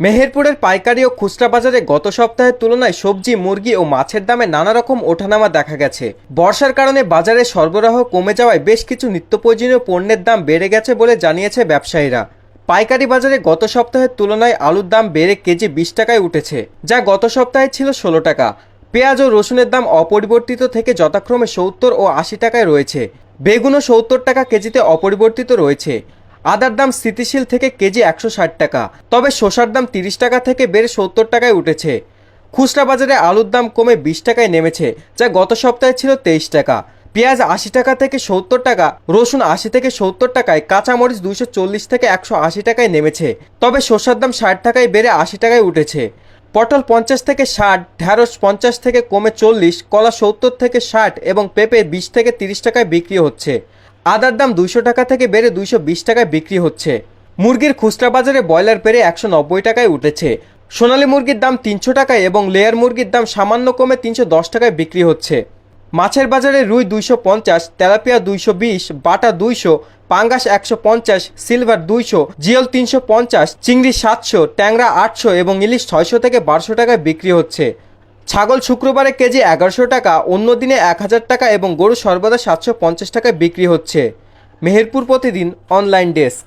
মেহেরপুরের পাইকারি ও খুচরা বাজারে গত সপ্তাহের তুলনায় সবজি, মুরগি ও মাছের দামে নানা রকম ওঠানামা দেখা গেছে। বর্ষার কারণে বাজারে সরবরাহ কমে যাওয়ায় বেশ কিছু নিত্য প্রয়োজনীয় পণ্যের দাম বেড়ে গেছে বলে জানিয়েছে ব্যবসায়ীরা। পাইকারি বাজারে গত সপ্তাহের তুলনায় আলুর দাম বেড়ে কেজি বিশ টাকায় উঠেছে, যা গত সপ্তাহে ছিল ষোলো টাকা। পেঁয়াজ ও রসুনের দাম অপরিবর্তিত থেকে যথাক্রমে সত্তর ও আশি টাকায় রয়েছে। বেগুনও সত্তর টাকা কেজিতে অপরিবর্তিত রয়েছে। আদার দাম স্থিতিশীল থেকে কেজি একশো ষাট টাকা, তবে শসার দাম তিরিশ টাকা থেকে বেড়ে সত্তর টাকায় উঠেছে। খুচরা বাজারে আলুর দাম কমে বিশ টাকায় নেমেছে, যা গত সপ্তাহে ছিল তেইশ টাকা। পেঁয়াজ আশি টাকা থেকে সত্তর টাকা, রসুন আশি থেকে সত্তর টাকায়, কাঁচামরিচ দুইশো চল্লিশ থেকে একশো আশি টাকায় নেমেছে, তবে শসার দাম ষাট টাকায় বেড়ে আশি টাকায় উঠেছে। পটল পঞ্চাশ থেকে ষাট, ঢ্যাঁড়স পঞ্চাশ থেকে কমে চল্লিশ, কলা সত্তর থেকে ষাট এবং পেঁপে বিশ থেকে তিরিশ টাকায় বিক্রি হচ্ছে। আদার দাম দুইশো টাকা থেকে বেড়ে দুইশো বিশ টাকায় বিক্রি হচ্ছে। মুরগির খুচরা বাজারে ব্রয়লার বেড়ে একশো নব্বই টাকায় উঠেছে। সোনালী মুরগির দাম তিনশো টাকায় এবং লেয়ার মুরগির দাম সামান্য কমে তিনশো দশ টাকায় বিক্রি হচ্ছে। মাছের বাজারে রুই দুইশো পঞ্চাশ, তেলাপিয়া দুইশো বিশ, বাটা দুইশো, পাঙ্গাস একশো পঞ্চাশ, সিলভার দুইশো, জিওল তিনশো পঞ্চাশ, চিংড়ি সাতশো, ট্যাংরা আটশো এবং ইলিশ ছয়শো থেকে বারোশো টাকায় বিক্রি হচ্ছে। ছাগল শুক্রবারে কেজি এগারোশো টাকা, অন্য দিনে এক হাজার টাকা এবং গরু সর্বদা সাতশো পঞ্চাশ টাকায় বিক্রি হচ্ছে। মেহেরপুর প্রতিদিন অনলাইন ডেস্ক।